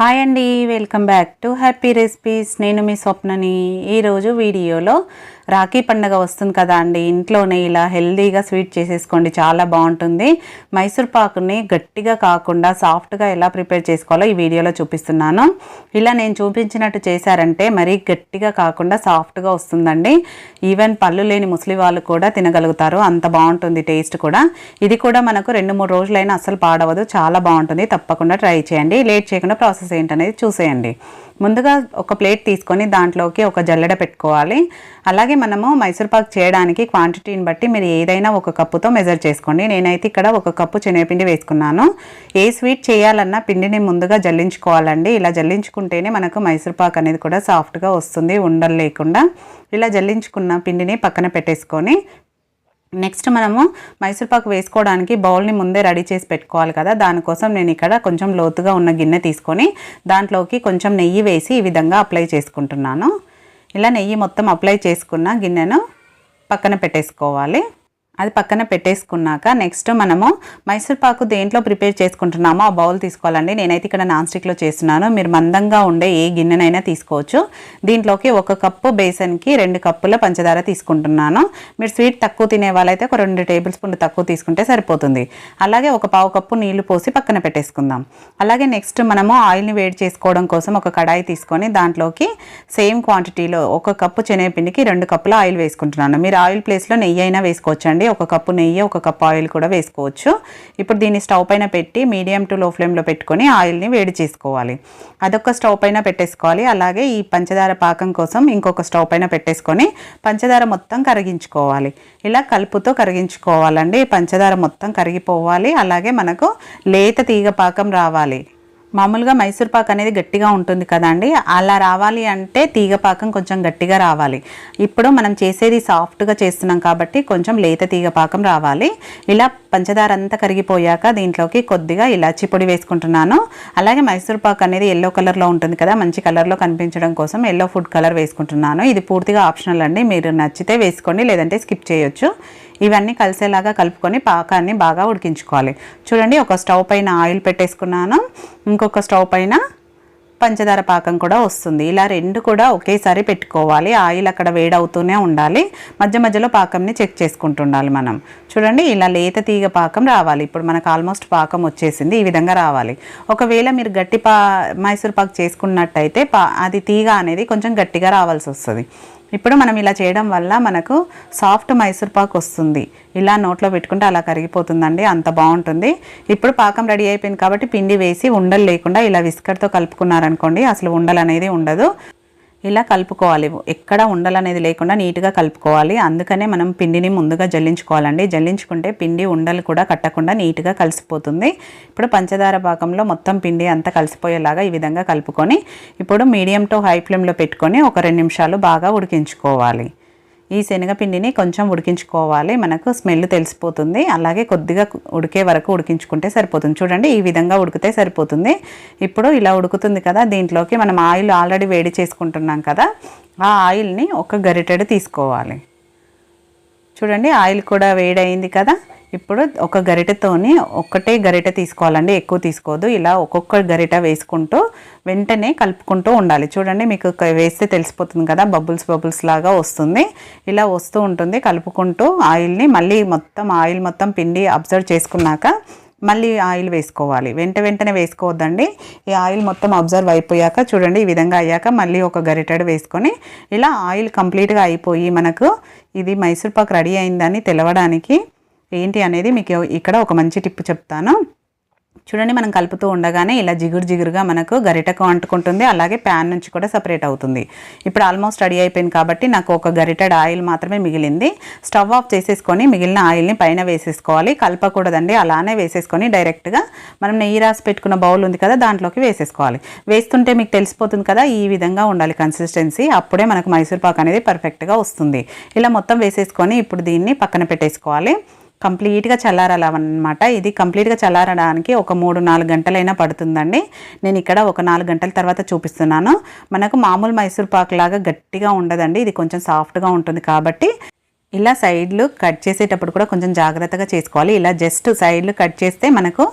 Hi అండి welcome back to happy recipes నేను మీ స్వప్నని. ఈరోజు వీడియోలో రాఖీ పండగ వస్తుంది కదా అండి. ఇంట్లోనే ఇలా హెల్దీగా స్వీట్ చేసేసుకోండి. చాలా బాగుంటుంది. మైసూర్ పాకుని గట్టిగా కాకుండా సాఫ్ట్గా ఎలా ప్రిపేర్ చేసుకోవాలో ఈ వీడియోలో చూపిస్తున్నాను. ఇలా నేను చూపించినట్టు చేశారంటే మరీ గట్టిగా కాకుండా సాఫ్ట్గా వస్తుందండి. ఈవెన్ పళ్ళు లేని ముసలి వాళ్ళు కూడా తినగలుగుతారు. అంత బాగుంటుంది టేస్ట్ కూడా. ఇది కూడా మనకు రెండు మూడు రోజులైనా అసలు పాడవదు. చాలా బాగుంటుంది. తప్పకుండా ట్రై చేయండి. లేట్ చేయకుండా ప్రాసెస్ ఏంటనేది చూసేయండి. ముందుగా ఒక ప్లేట్ తీసుకొని దాంట్లోకి ఒక జల్లెడ పెట్టుకోవాలి. అలాగే మనము మైసూర్పాక్ చేయడానికి క్వాంటిటీని బట్టి మీరు ఏదైనా ఒక కప్పుతో మెజర్ చేసుకోండి. నేనైతే ఇక్కడ ఒక కప్పు శనగపిండి వేసుకున్నాను. ఏ స్వీట్ చేయాలన్నా పిండిని ముందుగా జల్లించుకోవాలండి. ఇలా జల్లించుకుంటేనే మనకు మైసూర్పాక్ అనేది కూడా సాఫ్ట్గా వస్తుంది ఉండలు లేకుండా ఇలా జల్లించుకున్న పిండిని పక్కన పెట్టేసుకొని నెక్స్ట్ మనము మైసూర్పాకు వేసుకోవడానికి బౌల్ని ముందే రెడీ చేసి పెట్టుకోవాలి కదా. దానికోసం నేను ఇక్కడ కొంచెం లోతుగా ఉన్న గిన్నె తీసుకొని దాంట్లోకి కొంచెం నెయ్యి వేసి ఈ విధంగా అప్లై చేసుకుంటున్నాను. ఇలా నెయ్యి మొత్తం అప్లై చేసుకున్న గిన్నెను పక్కన పెట్టేసుకోవాలి. అది పక్కన పెట్టేసుకున్నాక నెక్స్ట్ మనము మైసూర్ పాకు దేంట్లో ప్రిపేర్ చేసుకుంటున్నామో ఆ బౌల్ తీసుకోవాలండి. నేనైతే ఇక్కడ నాన్ స్టిక్లో చేస్తున్నాను. మీరు మందంగా ఉండే ఏ గిన్నెనైనా తీసుకోవచ్చు. దీంట్లోకి ఒక కప్పు బేసన్కి రెండు కప్పుల పంచదార తీసుకుంటున్నాను. మీరు స్వీట్ తక్కువ తినే వాళ్ళైతే ఒక రెండు టేబుల్ స్పూన్లు తక్కువ తీసుకుంటే సరిపోతుంది. అలాగే ఒక పావు కప్పు నీళ్ళు పోసి పక్కన పెట్టేసుకుందాం. అలాగే నెక్స్ట్ మనము ఆయిల్ని వేడి చేసుకోవడం కోసం ఒక కడాయి తీసుకొని దాంట్లోకి సేమ్ క్వాంటిటీలో ఒక కప్పు శనగపిండికి రెండు కప్పుల ఆయిల్ వేసుకుంటున్నాను. మీరు ఆయిల్ ప్లేస్లో నెయ్యి అయినా వేసుకోవచ్చండి. ఒక కప్పు నెయ్యి ఒక కప్పు ఆయిల్ కూడా వేసుకోవచ్చు. ఇప్పుడు దీన్ని స్టవ్ పైన పెట్టి మీడియం టు లో ఫ్లేమ్లో పెట్టుకొని ఆయిల్ని వేడి చేసుకోవాలి. అదొక స్టవ్ పైన పెట్టేసుకోవాలి. అలాగే ఈ పంచదార పాకం కోసం ఇంకొక స్టవ్ పైన పెట్టేసుకొని పంచదార మొత్తం కరిగించుకోవాలి. ఇలా కలుపుతో కరిగించుకోవాలండి. పంచదార మొత్తం కరిగిపోవాలి. అలాగే మనకు లేత తీగ పాకం రావాలి. మామూలుగా మైసూర్ పాక్ అనేది గట్టిగా ఉంటుంది కదండి అలా రావాలి అంటే తీగ పాకం కొంచెం గట్టిగా రావాలి. ఇప్పుడు మనం చేసేది సాఫ్ట్గా చేస్తున్నాం కాబట్టి కొంచెం లేత తీగ పాకం రావాలి. ఇలా పంచదార అంతా కరిగిపోయాక దీంట్లోకి కొద్దిగా ఇలాచి పొడి వేసుకుంటున్నాను. అలాగే మైసూర్ పాక్ అనేది ఎల్లో కలర్లో ఉంటుంది కదా మంచి కలర్లో కనిపించడం కోసం ఎల్లో ఫుడ్ కలర్ వేసుకుంటున్నాను. ఇది పూర్తిగా ఆప్షనల్ అండి. మీరు నచ్చితే వేసుకోండి లేదంటే స్కిప్ చేయొచ్చు. ఇవన్నీ కలిసేలాగా కలుపుకొని పాకాన్ని బాగా ఉడికించుకోవాలి. చూడండి ఒక స్టవ్ పైన ఆయిల్ పెట్టేసుకున్నాను. ఇంకొక స్టవ్ పైన పంచదార పాకం కూడా వస్తుంది. ఇలా రెండు కూడా ఒకేసారి పెట్టుకోవాలి. ఆయిల్ అక్కడ వేడవుతూనే ఉండాలి. మధ్య మధ్యలో పాకంని చెక్ చేసుకుంటుండాలి మనం. చూడండి ఇలా లేత తీగ పాకం రావాలి. ఇప్పుడు మనకు ఆల్మోస్ట్ పాకం వచ్చేసింది. ఈ విధంగా రావాలి. ఒకవేళ మీరు గట్టి పా మైసూర్ పాక్ చేసుకున్నట్టయితే పా అది తీగ అనేది కొంచెం గట్టిగా రావాల్సి వస్తుంది. ఇప్పుడు మనం ఇలా చేయడం వల్ల మనకు సాఫ్ట్ మైసూర్ పాక్ వస్తుంది. ఇలా నోట్లో పెట్టుకుంటే అలా కరిగిపోతుందండి అంత బాగుంటుంది. ఇప్పుడు పాకం రెడీ అయిపోయింది కాబట్టి పిండి వేసి ఉండలు లేకుండా ఇలా విస్కర్తో కలుపుకున్నారనుకోండి అసలు ఉండలు అనేది ఉండదు. ఇలా కలుపుకోవాలి. ఎక్కడ ఉండలనేది లేకుండా నీట్గా కలుపుకోవాలి. అందుకనే మనం పిండిని ముందుగా జల్లించుకోవాలండి. జల్లించుకుంటే పిండి ఉండలు కూడా కట్టకుండా నీట్గా కలిసిపోతుంది. ఇప్పుడు పంచదార పాకంలో మొత్తం పిండి అంతా కలిసిపోయేలాగా ఈ విధంగా కలుపుకొని ఇప్పుడు మీడియం టు హై ఫ్లేమ్లో పెట్టుకొని ఒక రెండు నిమిషాలు బాగా ఉడికించుకోవాలి. ఈ శనగపిండిని కొంచెం ఉడికించుకోవాలి. మనకు స్మెల్ తెలిసిపోతుంది. అలాగే కొద్దిగా ఉడికే వరకు ఉడికించుకుంటే సరిపోతుంది. చూడండి ఈ విధంగా ఉడికితే సరిపోతుంది. ఇప్పుడు ఇలా ఉడుకుతుంది కదా దీంట్లోకి మనం ఆయిల్ ఆల్రెడీ వేడి చేసుకుంటున్నాం కదా ఆ ఆయిల్ని ఒక గరిటెడు తీసుకోవాలి. చూడండి ఆయిల్ కూడా వేడైంది కదా. ఇప్పుడు ఒక గరిటెతోని ఒక్కటే గరిటె తీసుకోవాలండి ఎక్కువ తీసుకోవద్దు. ఇలా ఒక్కొక్క గరిట వేసుకుంటూ వెంటనే కలుపుకుంటూ ఉండాలి. చూడండి మీకు వేస్తే తెలిసిపోతుంది కదా బబుల్స్ బబుల్స్ లాగా వస్తుంది. ఇలా వస్తూ ఉంటుంది కలుపుకుంటూ ఆయిల్ని మళ్ళీ మొత్తం ఆయిల్ మొత్తం పిండి అబ్జర్వ్ చేసుకున్నాక మళ్ళీ ఆయిల్ వేసుకోవాలి. వెంట వెంటనే వేసుకోవద్దండి. ఈ ఆయిల్ మొత్తం అబ్జర్వ్ అయిపోయాక చూడండి ఈ విధంగా అయ్యాక మళ్ళీ ఒక గరిటెడు వేసుకొని ఇలా ఆయిల్ కంప్లీట్గా అయిపోయి మనకు ఇది మైసూర్ పాక్ రెడీ అయిందని తెలవడానికి ఏంటి అనేది మీకు ఇక్కడ ఒక మంచి టిప్ చెప్తాను. చూడండి మనం కలుపుతూ ఉండగానే ఇలా జిగురు జిగురుగా మనకు గరిటకు అంటుకుంటుంది అలాగే ప్యాన్ నుంచి కూడా సపరేట్ అవుతుంది. ఇప్పుడు ఆల్మోస్ట్ రెడీ అయిపోయింది కాబట్టి నాకు ఒక గరిటెడ్ ఆయిల్ మాత్రమే మిగిలింది. స్టవ్ ఆఫ్ చేసేసుకొని మిగిలిన ఆయిల్ని పైన వేసేసుకోవాలి. కలపకూడదండి అలానే వేసేసుకొని డైరెక్ట్గా మనం నెయ్యి రాసి పెట్టుకున్న బౌల్ ఉంది కదా దాంట్లోకి వేసేసుకోవాలి. వేస్తుంటే మీకు తెలిసిపోతుంది కదా ఈ విధంగా ఉండాలి కన్సిస్టెన్సీ అప్పుడే మనకు మైసూర్ పాక్ అనేది పర్ఫెక్ట్గా వస్తుంది. ఇలా మొత్తం వేసేసుకొని ఇప్పుడు దీన్ని పక్కన పెట్టేసుకోవాలి. కంప్లీట్గా చల్లారాలన్నమాట ఇది కంప్లీట్గా చల్లారడానికి ఒక మూడు నాలుగు గంటలైనా పడుతుందండి. నేను ఇక్కడ ఒక నాలుగు గంటల తర్వాత చూపిస్తున్నాను. మనకు మామూలు మైసూర్ పాక్ లాగా గట్టిగా ఉండదండి. ఇది కొంచెం సాఫ్ట్గా ఉంటుంది కాబట్టి ఇలా సైడ్లు కట్ చేసేటప్పుడు కూడా కొంచెం జాగ్రత్తగా చేసుకోవాలి. ఇలా జస్ట్ సైడ్లు కట్ చేస్తే మనకు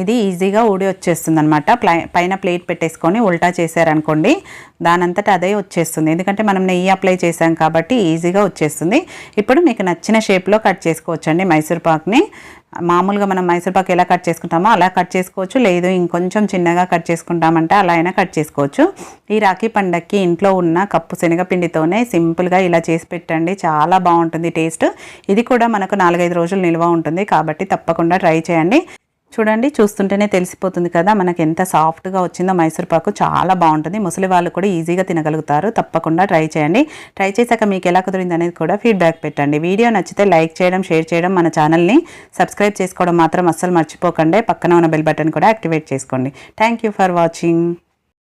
ఇది ఈజీగా ఊడి వచ్చేస్తుంది అనమాట పైన ప్లేట్ పెట్టేసుకొని ఉల్టా చేశారనుకోండి దానంతట అదే వచ్చేస్తుంది. ఎందుకంటే మనం నెయ్యి అప్లై చేసాం కాబట్టి ఈజీగా వచ్చేస్తుంది. ఇప్పుడు మీకు నచ్చిన షేప్లో కట్ చేసుకోవచ్చండి మైసూర్ పాక్ని. మామూలుగా మనం మైసూర్ ఎలా కట్ చేసుకుంటామో అలా కట్ చేసుకోవచ్చు. లేదు ఇంకొంచెం చిన్నగా కట్ చేసుకుంటామంటే అలా అయినా కట్ చేసుకోవచ్చు. ఈ రాఖీ పండక్కి ఇంట్లో ఉన్న కప్పు శనగపిండితోనే సింపుల్గా ఇలా చేసి పెట్టండి. చాలా బాగుంటుంది టేస్ట్. ఇది కూడా మనకు నాలుగైదు రోజులు నిల్వ ఉంటుంది కాబట్టి తప్పకుండా ట్రై చేయండి. చూడండి చూస్తుంటేనే తెలిసిపోతుంది కదా మనకి ఎంత సాఫ్ట్గా వచ్చిందో. మైసూర్ పాకు చాలా బాగుంటుంది. ముసలి వాళ్ళు కూడా ఈజీగా తినగలుగుతారు. తప్పకుండా ట్రై చేయండి. ట్రై చేశాక మీకు ఎలా కుదిరింది అనేది కూడా ఫీడ్బ్యాక్ పెట్టండి. వీడియో నచ్చితే లైక్ చేయడం షేర్ చేయడం మన ఛానల్ని సబ్స్క్రైబ్ చేసుకోవడం మాత్రం అస్సలు మర్చిపోకండి. పక్కన ఉన్న బెల్ బటన్ కూడా యాక్టివేట్ చేసుకోండి. Thank for watching.